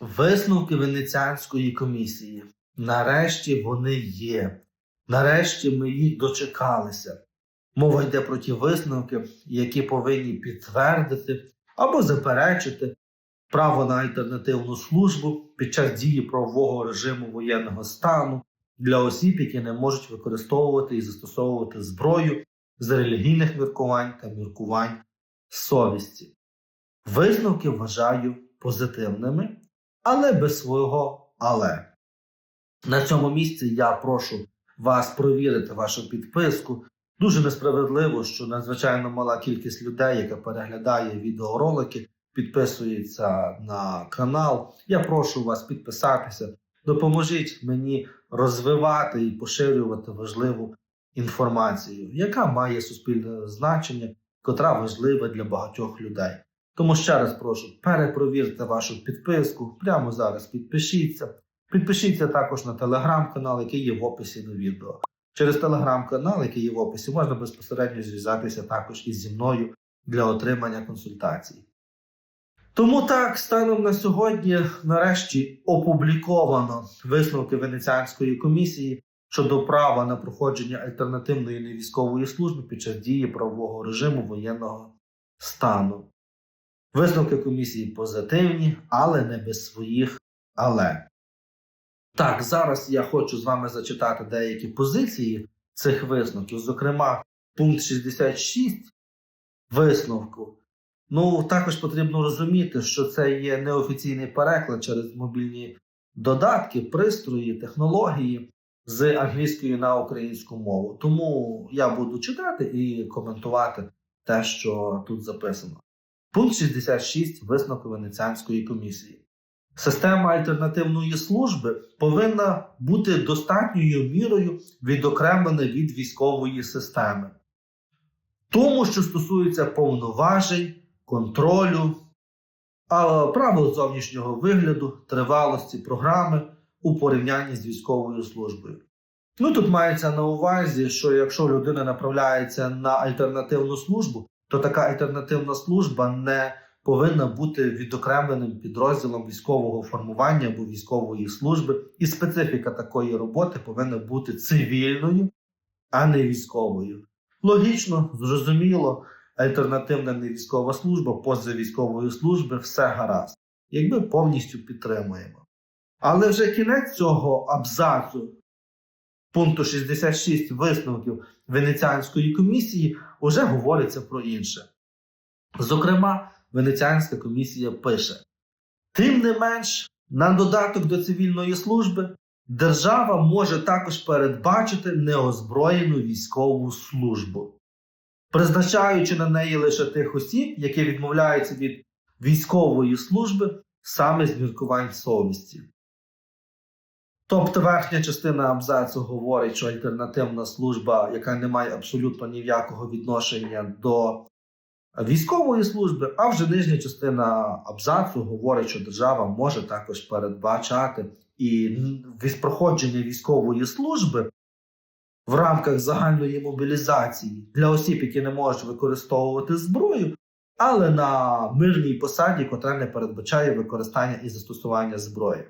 Висновки Венеціанської комісії. Нарешті вони є. Нарешті ми їх дочекалися. Мова йде про ті висновки, які повинні підтвердити або заперечити право на альтернативну службу під час дії правового режиму воєнного стану для осіб, які не можуть використовувати і застосовувати зброю з релігійних міркувань та міркувань совісті. Висновки вважаю позитивними, але без свого але. На цьому місці я прошу вас провірити вашу підписку. Дуже несправедливо, що надзвичайно мала кількість людей, яка переглядає відеоролики, підписується на канал. Я прошу вас підписатися. Допоможіть мені розвивати і поширювати важливу інформацію, яка має суспільне значення, котра важлива для багатьох людей. Тому ще раз прошу, перепровірте вашу підписку. Прямо зараз підпишіться. Підпишіться також на телеграм-канал, який є в описі до відео. Через телеграм-канал, який є в описі, можна безпосередньо зв'язатися також із зі мною для отримання консультацій. Тому так, станом на сьогодні, нарешті, опубліковано висновки Венеціанської комісії щодо права на проходження альтернативної невійськової служби під час дії правового режиму воєнного стану. Висновки комісії позитивні, але не без своїх але. Так, зараз я хочу з вами зачитати деякі позиції цих висновків, зокрема, пункт 66 висновку. Ну, також потрібно розуміти, що це є неофіційний переклад через мобільні додатки, пристрої, технології з англійської на українську мову. Тому я буду читати і коментувати те, що тут записано. Пункт 66 висновку Венеціанської комісії. Система альтернативної служби повинна бути достатньою мірою відокремлена від військової системи. Тому, що стосується повноважень, контролю, правил зовнішнього вигляду, тривалості програми у порівнянні з військовою службою. Ну тут мається на увазі, що якщо людина направляється на альтернативну службу, то така альтернативна служба не повинна бути відокремленим підрозділом військового формування або військової служби, і специфіка такої роботи повинна бути цивільною, а не військовою. Логічно, зрозуміло, альтернативна невійськова служба, поза військової служби все гаразд, якби повністю підтримуємо. Але вже кінець цього абзацу пункту 66 висновків Венеціанської комісії вже говориться про інше. Зокрема, Венеціанська комісія пише: тим не менш, на додаток до цивільної служби держава може також передбачити неозброєну військову службу, призначаючи на неї лише тих осіб, які відмовляються від військової служби саме з міркувань совісті. Тобто верхня частина абзацу говорить, що альтернативна служба, яка не має абсолютно ніякого відношення до військової служби, а вже нижня частина абзацу говорить, що держава може також передбачати і проходження військової служби в рамках загальної мобілізації для осіб, які не можуть використовувати зброю, але на мирній посаді, котра не передбачає використання і застосування зброї.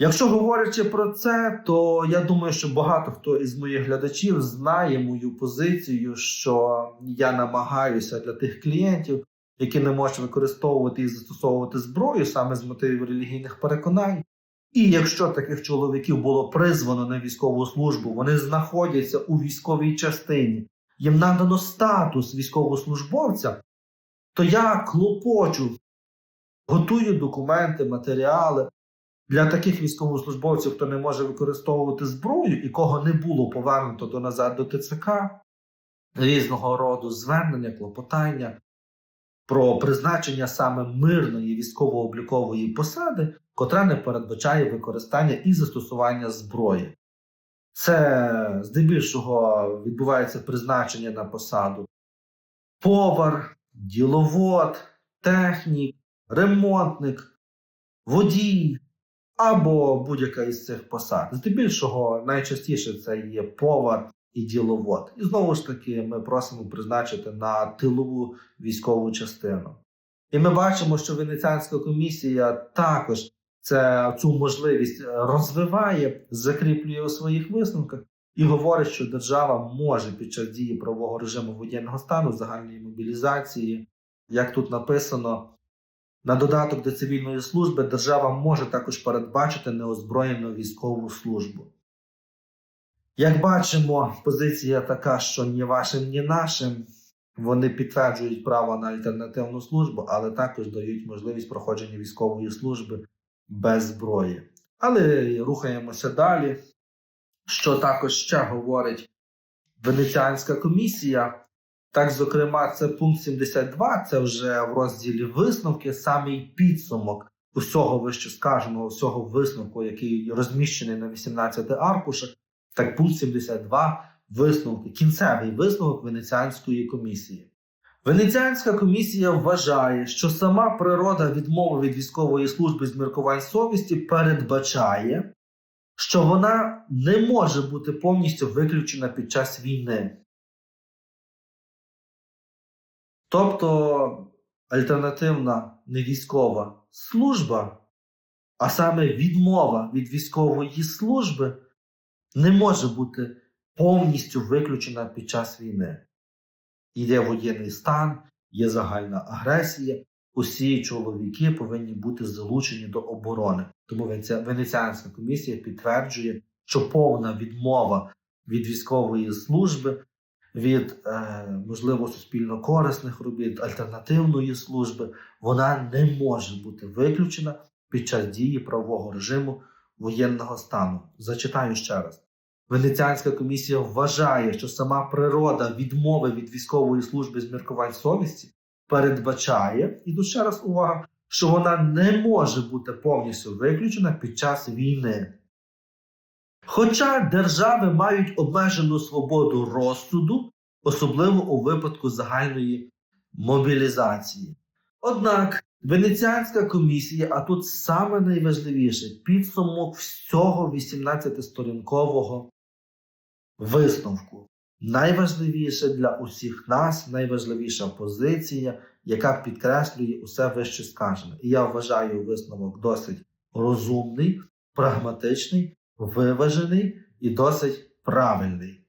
Якщо говорячи про це, то я думаю, що багато хто із моїх глядачів знає мою позицію, що я намагаюся для тих клієнтів, які не можуть використовувати і застосовувати зброю саме з мотивів релігійних переконань. І якщо таких чоловіків було призвано на військову службу, вони знаходяться у військовій частині, їм надано статус військовослужбовця, то я клопочу, готую документи, матеріали. Для таких військовослужбовців, хто не може використовувати зброю і кого не було повернуто до назад до ТЦК, різного роду звернення, клопотання про призначення саме мирної військово-облікової посади, котра не передбачає використання і застосування зброї. Це здебільшого відбувається призначення на посаду повар, діловод, технік, ремонтник, водій або будь-яка із цих посад. Здебільшого найчастіше це є повар і діловод. І знову ж таки, ми просимо призначити на тилову військову частину. І ми бачимо, що Венеціанська комісія також це, цю можливість розвиває, закріплює у своїх висновках і говорить, що держава може під час дії правового режиму воєнного стану, загальної мобілізації, як тут написано, на додаток до цивільної служби держава може також передбачити неозброєну військову службу. Як бачимо, позиція така, що ні вашим, ні нашим. Вони підтверджують право на альтернативну службу, але також дають можливість проходження військової служби без зброї. Але рухаємося далі. Що також ще говорить Венеціанська комісія? Так, зокрема, це пункт 72, це вже в розділі висновки, самий підсумок усього вищесказаного, усього висновку, який розміщений на 18 аркушах. Так, пункт 72 висновки, кінцевий висновок Венеціанської комісії. Венеціанська комісія вважає, що сама природа відмови від військової служби з міркувань совісті передбачає, що вона не може бути повністю виключена під час війни. Тобто альтернативна невійськова служба, а саме відмова від військової служби, не може бути повністю виключена під час війни. Йде воєнний стан, є загальна агресія. Усі чоловіки повинні бути залучені до оборони. Тому Венеціанська комісія підтверджує, що повна відмова від військової служби, від е, можливо суспільно корисних робіт, альтернативної служби, вона не може бути виключена під час дії правового режиму воєнного стану. Зачитаю ще раз. Венеціанська комісія вважає, що сама природа відмови від військової служби з міркувань совісті передбачає, і тут ще раз увага, що вона не може бути повністю виключена під час війни. Хоча держави мають обмежену свободу розсуду, особливо у випадку загальної мобілізації. Однак Венеціанська комісія, а тут саме найважливіше підсумок всього 18-сторінкового висновку. Найважливіше для усіх нас, найважливіша позиція, яка підкреслює усе вище сказане. І я вважаю висновок досить розумний, прагматичний, виважений і досить правильний.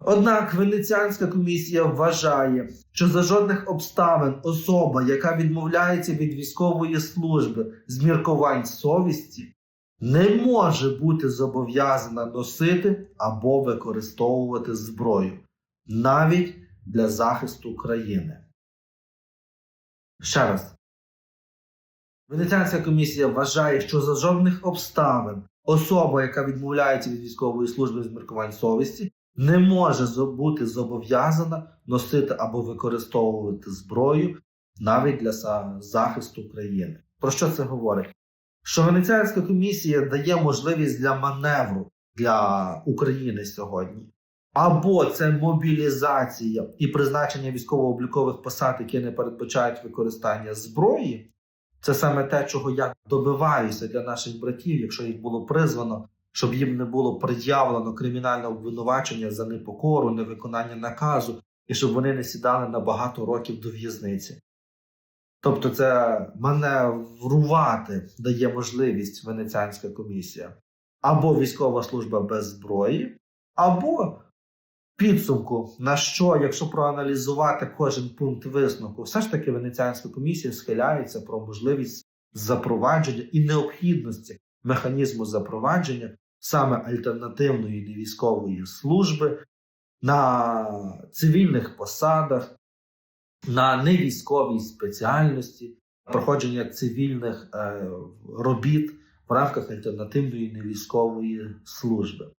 Однак Венеціанська комісія вважає, що за жодних обставин особа, яка відмовляється від військової служби з міркувань совісті, не може бути зобов'язана носити або використовувати зброю навіть для захисту країни. Ще раз. Венеціанська комісія вважає, що за жодних обставин особа, яка відмовляється від військової служби з міркувань совісті, не може бути зобов'язана носити або використовувати зброю навіть для захисту країни. Про що це говорить? Що Венеціанська комісія дає можливість для маневру для України сьогодні. Або це мобілізація і призначення військово-облікових посад, які не передбачають використання зброї. Це саме те, чого я добиваюся для наших братів, якщо їх було призвано, щоб їм не було пред'явлено кримінальне обвинувачення за непокору, невиконання наказу, і щоб вони не сідали на багато років до в'язниці. Тобто, це маневрувати дає можливість Венеціанська комісія або військова служба без зброї, або підсумку, на що, якщо проаналізувати кожен пункт висновку, все ж таки Венеціанська комісія схиляється про можливість запровадження і необхідності механізму запровадження саме альтернативної невійськової служби на цивільних посадах, на невійськовій спеціальності, проходження цивільних е, робіт в рамках альтернативної невійськової служби.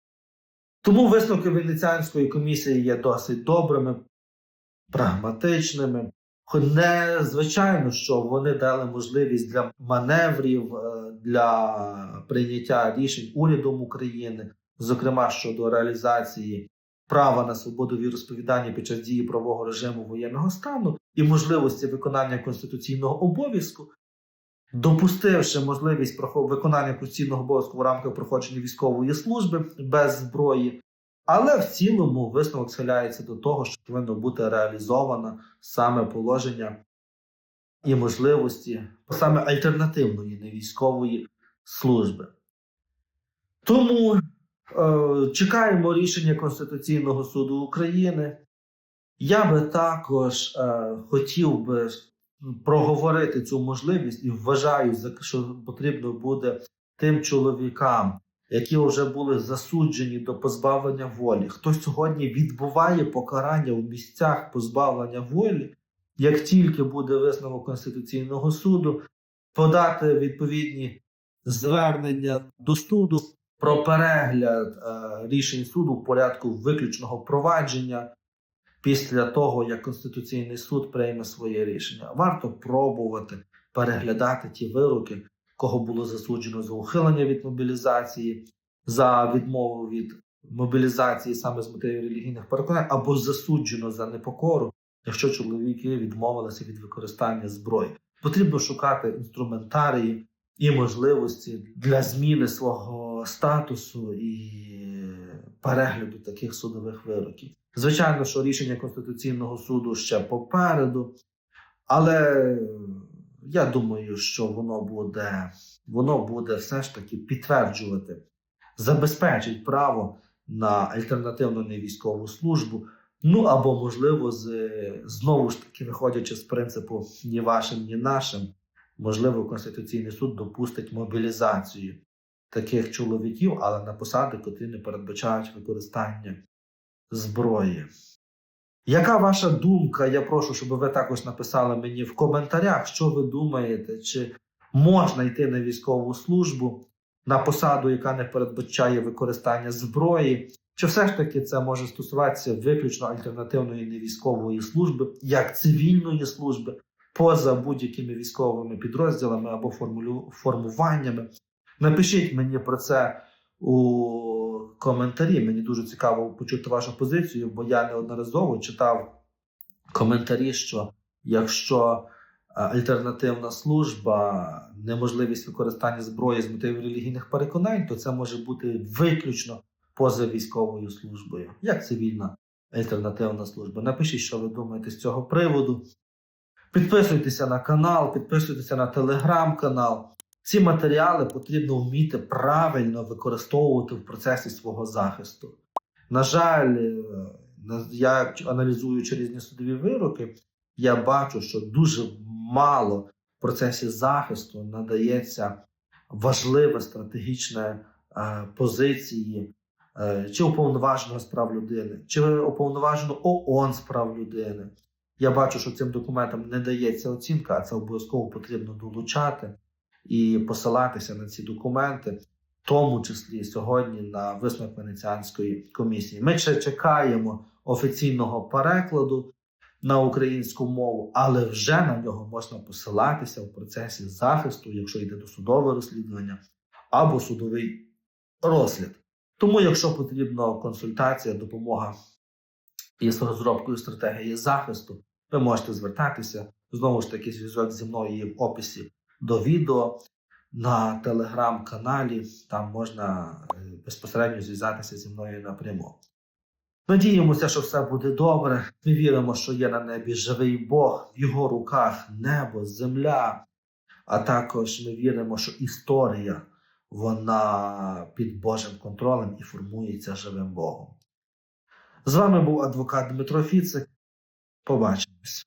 Тому висновки Венеціанської комісії є досить добрими, прагматичними. Не звичайно, що вони дали можливість для маневрів, е, для прийняття рішень урядом України, зокрема щодо реалізації права на свободу віросповідання під час дії правового режиму воєнного стану і можливості виконання конституційного обов'язку, допустивши можливість виконання конституційного обов'язку в рамках проходження військової служби без зброї. Але в цілому висновок схиляється до того, що повинно бути реалізовано саме положення і можливості саме альтернативної невійськової служби. Тому е, чекаємо рішення Конституційного суду України. Я би також е, хотів би проговорити цю можливість і вважаю, що потрібно буде тим чоловікам, які вже були засуджені до позбавлення волі, хто сьогодні відбуває покарання в місцях позбавлення волі, як тільки буде висновок Конституційного суду, подати відповідні звернення до суду про перегляд е, рішень суду в порядку виключного провадження після того, як Конституційний суд прийме своє рішення. Варто пробувати переглядати ті вироки, кого було засуджено за ухилення від мобілізації, за відмову від мобілізації саме з мотивів релігійних переконань, або засуджено за непокору, якщо чоловіки відмовилися від використання зброї. Потрібно шукати інструментарії і можливості для зміни свого статусу і перегляду таких судових вироків. Звичайно, що рішення Конституційного суду ще попереду, але я думаю, що воно буде, воно буде все ж таки підтверджувати, забезпечить право на альтернативну невійськову службу. Ну або, можливо, з, знову ж таки, виходячи з принципу ні вашим, ні нашим, можливо, Конституційний суд допустить мобілізацію таких чоловіків, але на посади, котрі не передбачають використання зброї. Яка ваша думка? Я прошу, щоб ви також написали мені в коментарях, що ви думаєте, чи можна йти на військову службу на посаду, яка не передбачає використання зброї, чи все ж таки це може стосуватися виключно альтернативної невійськової служби, як цивільної служби, поза будь-якими військовими підрозділами або формулю- формуваннями? Напишіть мені про це у коментарі. Мені дуже цікаво почути вашу позицію, бо я неодноразово читав коментарі, що якщо е, альтернативна служба, неможливість використання зброї з мотивів релігійних переконань, то це може бути виключно поза військовою службою, як цивільна альтернативна служба. Напишіть, що ви думаєте з цього приводу. Підписуйтеся на канал, підписуйтеся на телеграм-канал. Ці матеріали потрібно вміти правильно використовувати в процесі свого захисту. На жаль, е, я аналізуючи різні судові вироки, я бачу, що дуже мало в процесі захисту надається важливе стратегічне е, позиції е, чи уповноваженого з прав людини, чи уповноваженого ООН з прав людини. Я бачу, що цим документам не дається оцінка, а це обов'язково потрібно долучати і посилатися на ці документи, в тому числі сьогодні на висновок Венеціанської комісії. Ми ще чекаємо офіційного перекладу на українську мову, але вже на нього можна посилатися в процесі захисту, якщо йде досудове розслідування або судовий розгляд. Тому, якщо потрібна консультація, допомога із розробкою стратегії захисту, ви можете звертатися. Знову ж таки, зв'язок зі мною є в описі до відео на телеграм-каналі. Там можна е, безпосередньо зв'язатися зі мною напряму. Надіємося, що все буде добре. Ми віримо, що є на небі живий Бог, в його руках небо, земля. А також ми віримо, що історія вона під Божим контролем і формується живим Богом. З вами був адвокат Дмитро Фіцик. Побачимось.